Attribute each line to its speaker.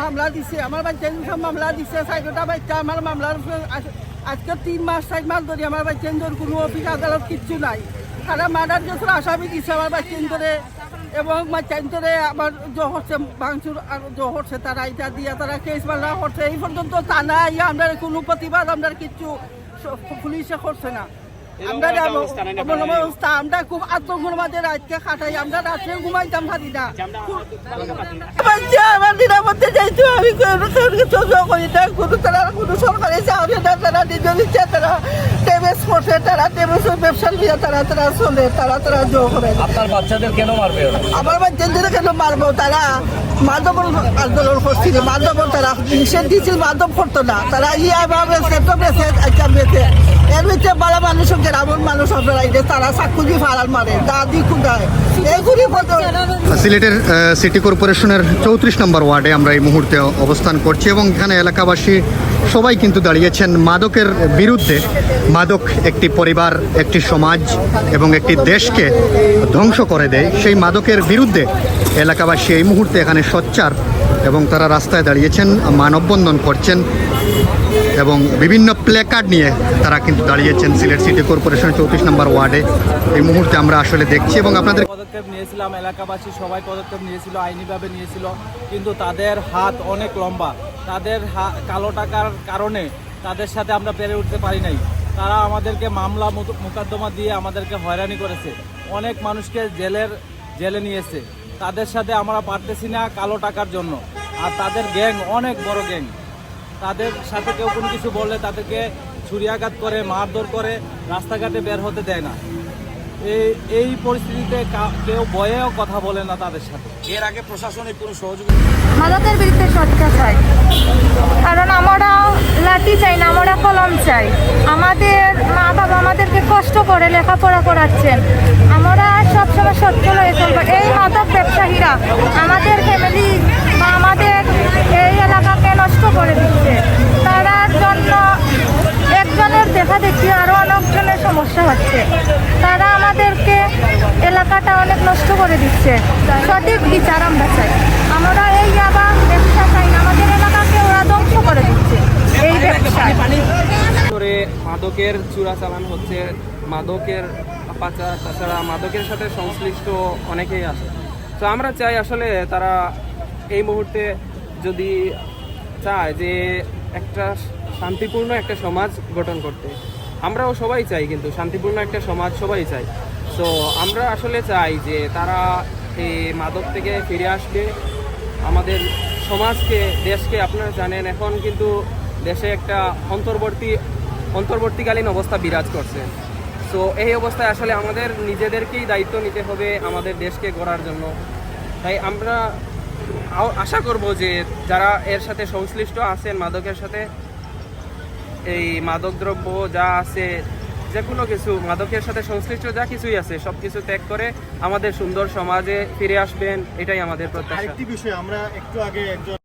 Speaker 1: মামলা দিছে আমার ভাই মামলা দিছে সাইডটা বাচ্চা আমার মামলার আজকে তিন মাস চার মাস ধরে আমার চেঞ্জের কোনো অফিস আদালত কিচ্ছু নাই। তারা মার্ডার কেসের আসামি দিছে আমার চেঞ্জরে এবং চেঞ্জরে আমার জ হচ্ছে ভাঙচুর আর জ হচ্ছে তারা এটা দিয়ে তারা কেস মামলা করছে। এই পর্যন্ত থানা ইয়া আমরা কোনো প্রতিবাদ আমরা কিচ্ছু পুলিশে করছে না। আমরা অবস্থা আমরা খুব আতঙ্কের মাঝে রাতকে খাটাই। আমরা রাত্রে ঘুমাইতাম পারি না আমার নিরাপত্তা চাইতো আমি করি না। কোনো তারা কোনো সরকারি চাকরি না তারা তারা টেবেস করছে তারা টেবেসের ব্যবসা নিয়ে তারা তারা চলে তারা তারা জো করে।
Speaker 2: আপনার বাচ্চাদের কেন মারবে
Speaker 1: আমার বাচ্চাদের কেন মারবো? তারা মাধবর আন্দোলন করছিল। মাধবর তারা নিষেধ দিয়েছিল মাধব করতো না। তারা ইয়া ভাবে সেটা বেছে আচ্ছা বেছে এর ভিতরে বড় মানুষ
Speaker 3: সিলেটের সিটি কর্পোরেশনের চৌত্রিশ নম্বর ওয়ার্ডে আমরা এই মুহূর্তে অবস্থান করছি এবং এখানে এলাকাবাসী সবাই কিন্তু দাঁড়িয়েছেন মাদকের বিরুদ্ধে। মাদক একটি পরিবার, একটি সমাজ এবং একটি দেশকে ধ্বংস করে দেয়। সেই মাদকের বিরুদ্ধে এলাকাবাসী এই মুহূর্তে এখানে সোচ্চার এবং তারা রাস্তায় দাঁড়িয়েছেন, মানববন্ধন করছেন। এবং বিভিন্ন প্ল্যাকার্ড নিয়ে তারা কিন্তু দাঁড়িয়েছেন সিলেট সিটি কর্পোরেশন চৌত্রিশ নম্বর ওয়ার্ডে। এই মুহূর্তে আমরা আসলে দেখছি এবং আপনাদের
Speaker 2: পদক্ষেপ নিয়েছিলাম, এলাকাবাসী সবাই পদক্ষেপ নিয়েছিল, আইনিভাবে নিয়েছিল, কিন্তু তাদের হাত অনেক লম্বা। তাদের কালো টাকার কারণে তাদের সাথে আমরা পেরে উঠতে পারি নাই। তারা আমাদেরকে মামলা মোকদ্দমা দিয়ে আমাদেরকে হয়রানি করেছে। অনেক মানুষকে জেলের জেলে নিয়েছে। তাদের সাথে আমরা পারতেছি না কালো টাকার জন্য। আর তাদের গ্যাং, অনেক বড় গ্যাং। তাদের সাথে কেউ কোনো কিছু বললে তাদেরকে ছুরিয়াঘাত করে মারধর করে রাস্তাঘাটে বের হতে দেয় না। এই এই পরিস্থিতিতে কা- কেউ ভয়েও কথা বলে না তাদের সাথে। এর আগে প্রশাসনিক কোনো সহযোগিতা
Speaker 4: মাদকের বিরুদ্ধে সোচ্চার চাই কারণ আমরা লাঠি চাই না আমরা কলম চাই। আমাদের মা বাবা আমাদেরকে কষ্ট করে লেখাপড়া করাচ্ছেন। আমরা সবসময় সচ্ছল হয়ে চলবো। এই মাদক ব্যবসায়ীরা আমাদের ফ্যামিলি বা আমাদের এই এলাকাকে নষ্ট করে দিচ্ছে তার জন্য একজনের দেখা দেখি আরও অনেকজনের সমস্যা হচ্ছে। তারা আমাদেরকে এলাকাটা অনেক নষ্ট করে দিচ্ছে। সঠিক বিচার আমরা চাই। আমরা এই আবার ব্যবসা চাই না, আমাদের এলাকাকে ওরা ধ্বংস করে দিচ্ছে। এই ব্যবসায়।
Speaker 5: করে মাদকের চূড়াচালান হচ্ছে। মাদকের পাচার, তাছাড়া মাদকের সাথে সংশ্লিষ্ট অনেকেই আছে। তো আমরা চাই আসলে তারা এই মুহূর্তে যদি চায় যে একটা শান্তিপূর্ণ একটা সমাজ গঠন করতে। আমরাও সবাই চাই কিন্তু শান্তিপূর্ণ একটা সমাজ সবাই চাই তো আমরা আসলে চাই যে তারা এই মাদক থেকে ফিরে আসবে। আমাদের সমাজকে, দেশকে, আপনারা জানেন এখন কিন্তু দেশে একটা অন্তর্বর্তী, অন্তর্বর্তীকালীন অবস্থা বিরাজ করছে। তো এই অবস্থায় আসলে আমাদের নিজেদেরকেই দায়িত্ব নিতে হবে আমাদের দেশকে গড়ার জন্য। তাই আমরা আশা করব যে যারা এর সাথে সংশ্লিষ্ট আছেন মাদকের সাথে এই মাদকদ্রব্য যা আছে যে কোনো কিছু, মাদকের সাথে সংশ্লিষ্ট যা কিছুই আছে, সব কিছু ত্যাগ করে আমাদের সুন্দর সমাজে ফিরে আসবেন, এটাই আমাদের প্রত্যাশা।
Speaker 6: বিষয়, আমরা একটু আগে একজন